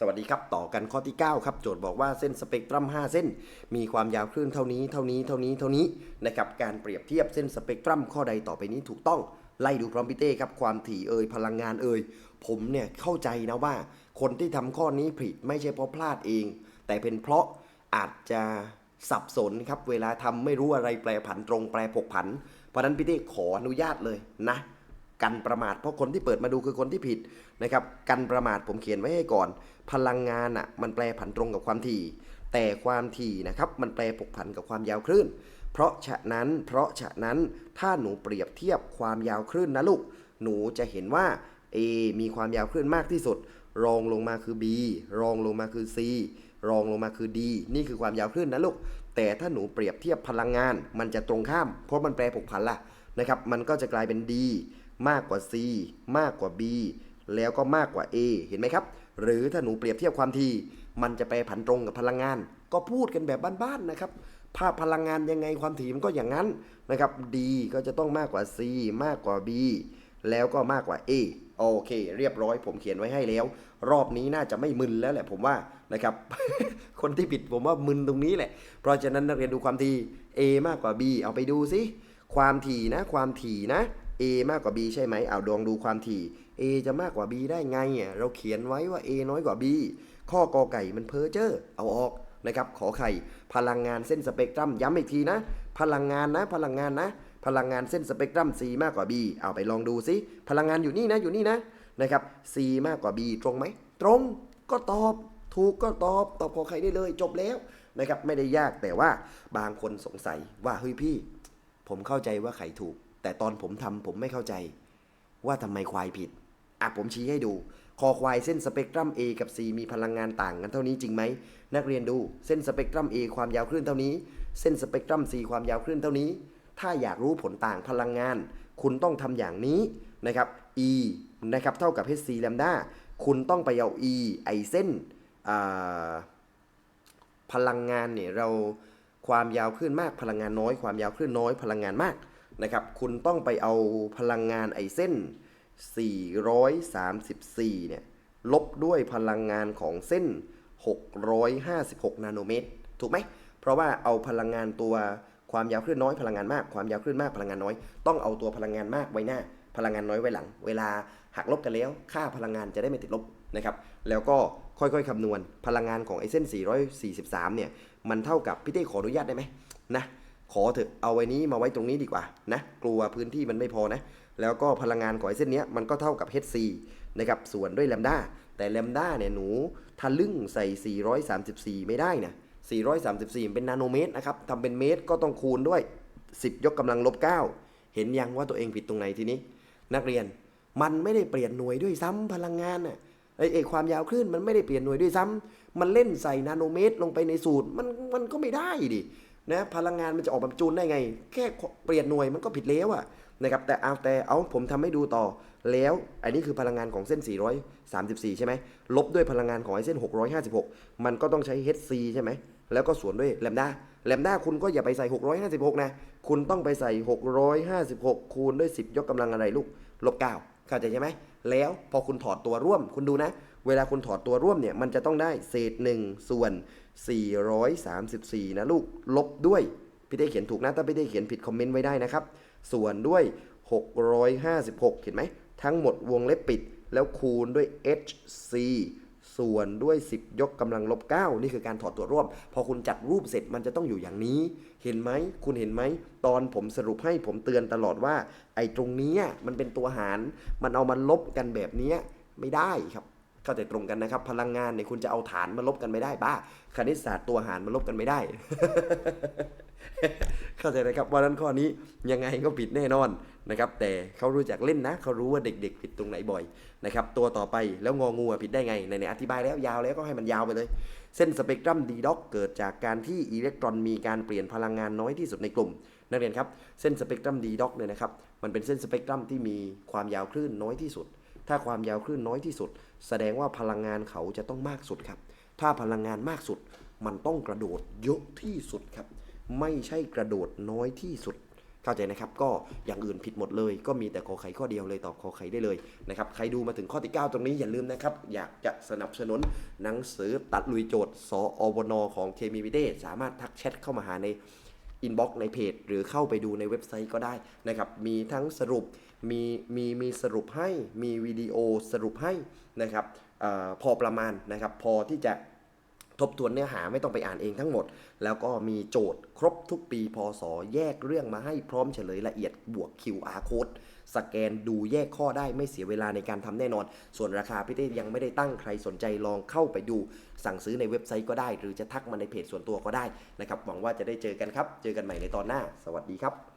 สวัสดีครับ ต่อกันข้อที่ 9 ครับ โจทย์บอกว่าเส้นสเปกตรัม 5 เส้น มีความยาวคลื่นเท่านี้เท่านี้เท่านี้เท่านี้นะครับการเปรียบเทียบเส้นสเปกตรัมข้อใดต่อไปนี้ถูกต้องไล่ดูพร้อมพี่เต้ครับความถี่เอ่ยพลังงานเอ่ยผมเนี่ยเข้าใจนะว่า คนที่ทำข้อนี้ผิดไม่ใช่เพราะพลาดเอง แต่เป็นเพราะอาจจะสับสนครับเวลาทำไม่รู้อะไรแปรผันตรงแปรผกผันเพราะนั้นพี่เต้ขออนุญาตเลยนะ กันประมาทเพราะคนที่เปิดมาดูคือคนที่ผิดนะครับกันประมาทผมเขียนไว้ให้ก่อน พลังงานอะมันแปลผันตรงกับความถี่ แต่ความถี่นะครับมันแปลผกผันกับความยาวคลื่น เพราะฉะนั้นเพราะฉะนั้นถ้าหนูเปรียบเทียบความยาวคลื่นนะลูก หนูจะเห็นว่า A มีความยาวคลื่นมากที่สุด รองลงมาคือ B รองลงมาคือ C รองลงมาคือ D นี่คือความยาวคลื่นนะลูก แต่ถ้าหนูเปรียบเทียบพลังงาน มันจะตรงข้าม เพราะมันแปรผกผันล่ะนะครับ มันก็จะกลายเป็น D มากกว่า C มากกว่า B แล้วก็มากกว่า A เห็นไหมครับ หรือถ้าหนูเปรียบเทียบความถี่มันจะแปผันตรงกับพลังงาน ก็พูดกันแบบบ้านๆนะครับภาพพลังงานยังไงความถี่มันก็อย่างนั้นนะครับ D ก็จะต้องมากกว่า C มากกว่า B แล้วก็มากกว่า A โอเค เรียบร้อยผมเขียนไว้ให้แล้ว รอบนี้น่าจะไม่มึนแล้วแหละผมว่านะครับ คนที่ผิดผมว่ามึนตรงนี้แหละ เพราะฉะนั้นนักเรียนดูความถี่ A มากกว่า B เอาไปดูสิความถี่นะ ความถี่นะ A มากกว่า B ใช่ไหมเอาดองดูความถี่ A จะมากกว่า B ได้ไงอะเราเขียนไว้ว่า A น้อยกว่า B ข้อกอไก่มันเพ้อเจ้อเอาออกนะครับ ขอไข่ พลังงานเส้นสเปกตรัมย้ำอีกทีนะ พลังงานนะ พลังงานนะ พลังงานเส้นสเปกตรัม C มากกว่า B เอาไปลองดูซิพลังงานอยู่นี่นะอยู่นี่นะนะครับ C มากกว่า B ตรงไหมตรงก็ตอบถูกก็ตอบตอบขอไข่ได้เลยจบแล้วนะครับไม่ได้ยากแต่ว่าบางคนสงสัยว่าเฮ้ยพี่ ผมเข้าใจว่าไข่ถูก แต่ตอนผมทำผมไม่เข้าใจ ว่าทำไมควายผิด อะผมชี้ให้ดู คอควายเส้นสเปกตรัม A กับ C มีพลังงานต่างกันเท่านี้จริงไหม นักเรียนดูเส้นสเปกตรัม A ความยาวคลื่นเท่านี้ เส้นสเปกตรัม C ความยาวคลื่นเท่านี้ ถ้าอยากรู้ผลต่างพลังงาน คุณต้องทำอย่างนี้นะครับ E นะครับเท่ากับ hc แลมด้าคุณต้องไปเอา E ไอเส้นพลังงานเนี่ยเราความยาวคลื่นมากพลังงานน้อย ความยาวคลื่นน้อยพลังงานมาก นะครับคุณต้องไปเอาพลังงานไอเส้น 434 เนี่ยลบด้วยพลังงานของเส้น 656 นาโนเมตร ถูกไหม เพราะว่าเอาพลังงานตัวความยาวคลื่นน้อยพลังงานมาก ความยาวคลื่นมากพลังงานน้อย ต้องเอาตัวพลังงานมากไว้หน้า พลังงานน้อยไว้หลัง เวลาหักลบกันแล้ว ค่าพลังงานจะได้ไม่ติดลบนะครับ แล้วก็ค่อยๆคำนวณพลังงานของไอเส้น 443 เนี่ย มันเท่ากับพี่เต้ขออนุญาตได้ไหมนะ ขอเถอะเอาไว้นี้มาไว้ตรงนี้ดีกว่านะกลัวพื้นที่มันไม่พอนะแล้วก็พลังงานของไอเส้นนี้มันก็เท่ากับ hc นะครับส่วนด้วยแลมด้าแต่แลมด้าเนี่ยหนูทะลึ่งใส่ 434 ไม่ได้นะ434 เป็นนาโนเมตรนะครับทำเป็นเมตรก็ต้องคูณด้วย 10 ยกกำลังลบ 9 เห็นยังว่าตัวเองผิดตรงไหนทีนี้ นักเรียนมันไม่ได้เปลี่ยนหน่วยด้วยซ้ำพลังงานน่ะไอ้ไอ้ความยาวคลื่นมันไม่ได้เปลี่ยนหน่วยด้วยซ้ำมันเล่นใส่นาโนเมตรลงไปในสูตรมันมันก็ไม่ได้ดิ นะพลังงานมันจะออกมาจูนได้ไง แค่เปลี่ยนหน่วยมันก็ผิดแล้วอะนะครับแต่เอาแต่เอาผมทำให้ดูต่อแล้วอันนี้คือพลังงานของเส้น 434 ใช่ไหมลบด้วยพลังงานของไอ้เส้น 656 มันก็ต้องใช้ hc ใช่ไหมแล้วก็ส่วนด้วยแลมด้าแลมด้าคุณก็อย่าไปใส่ 656 นะ คุณต้องไปใส่ 656 คูณด้วย 10 ยกกำลังอะไรลูกลบ9 เข้าใจใช่ไหมแล้วพอคุณถอดตัวร่วม คุณดูนะ เวลาคุณถอดตัวร่วมเนี่ยมันจะต้องได้เศษ 1 ส่วน 434 นะลูก ลบด้วย พี่ได้เขียนถูกนะ ถ้าพี่ได้เขียนผิดคอมเมนต์ไว้ได้นะครับ ส่วนด้วย 656 เห็นไหม ทั้งหมดวงเล็บปิด แล้วคูณด้วย hc ส่วนด้วย 10 ยกกำลังลบ 9 นี่คือการถอดตัวร่วม พอคุณจัดรูปเสร็จมันจะต้องอยู่อย่างนี้ เห็นไหม คุณเห็นไหม ตอนผมสรุปให้ผมเตือนตลอดว่า ไอ้ตรงนี้มันเป็นตัวหาร มันเอามันลบกันแบบนี้ไม่ได้ครับ เข้าใจตรงกันนะครับ พลังงานเนี่ยคุณจะเอาฐานมาลบกันไม่ได้บ้าคณิตศาสตร์ตัวหารมาลบกันไม่ได้ เข้าใจนะครับวันนั้นข้อนี้ยังไงก็ผิดแน่นอนนะครับ แต่เขารู้จักเล่นนะเขารู้ว่าเด็กๆผิดตรงไหนบ่อยนะครับตัวต่อไปแล้วงองูผิดได้ไงในในอธิบายแล้วยาวแล้วก็ให้มันยาวไปเลย เส้นสเปกตรัมดีด็อกเกิดจากการที่อิเล็กตรอนมีการเปลี่ยนพลังงานน้อยที่สุดในกลุ่มนักเรียนครับเส้นสเปกตรัมดีด็อกเนี่ยนะครับมันเป็นเส้นสเปกตรัมที่มีความยาวคลื่นน้อยที่สุด ถ้าความยาวคลื่นน้อยที่สุด แสดงว่าพลังงานเขาจะต้องมากสุดครับ ถ้าพลังงานมากสุดมันต้องกระโดดเยอะที่สุดครับ ไม่ใช่กระโดดน้อยที่สุด เข้าใจนะครับ ก็อย่างอื่นผิดหมดเลย ก็มีแต่ขอไข่ข้อเดียวเลยตอบขอไข่ได้เลยนะครับ ใครดูมาถึงข้อที่ 9 ตรงนี้อย่าลืมนะครับ อยากจะสนับสนุนหนังสือตัดลุยโจทย์สอวนของเคมีวิเดสามารถทักแชทเข้ามาหาใน อินบ็อกในเพจ หรือเข้าไปดูในเว็บไซต์ก็ได้นะครับ มีทั้งสรุป มีมีมีสรุปให้ มีวิดีโอสรุปให้นะครับอพอประมาณนะครับ พอที่จะ ทบทวนเนื้อหาไม่ต้องไปอ่านเองทั้งหมด แล้วก็มีโจทย์ครบทุกปีพศแยกเรื่องมาให้พร้อมเฉลยละเอียดบวก QR code สแกนดูแยกข้อได้ไม่เสียเวลาในการทำแน่นอน ส่วนราคาพี่เต้ยังไม่ได้ตั้งใครสนใจลองเข้าไปดู สั่งซื้อในเว็บไซต์ก็ได้ หรือจะทักมาในเพจส่วนตัวก็ได้นะครับหวังว่าจะได้เจอกันครับ เจอกันใหม่ในตอนหน้า สวัสดีครับ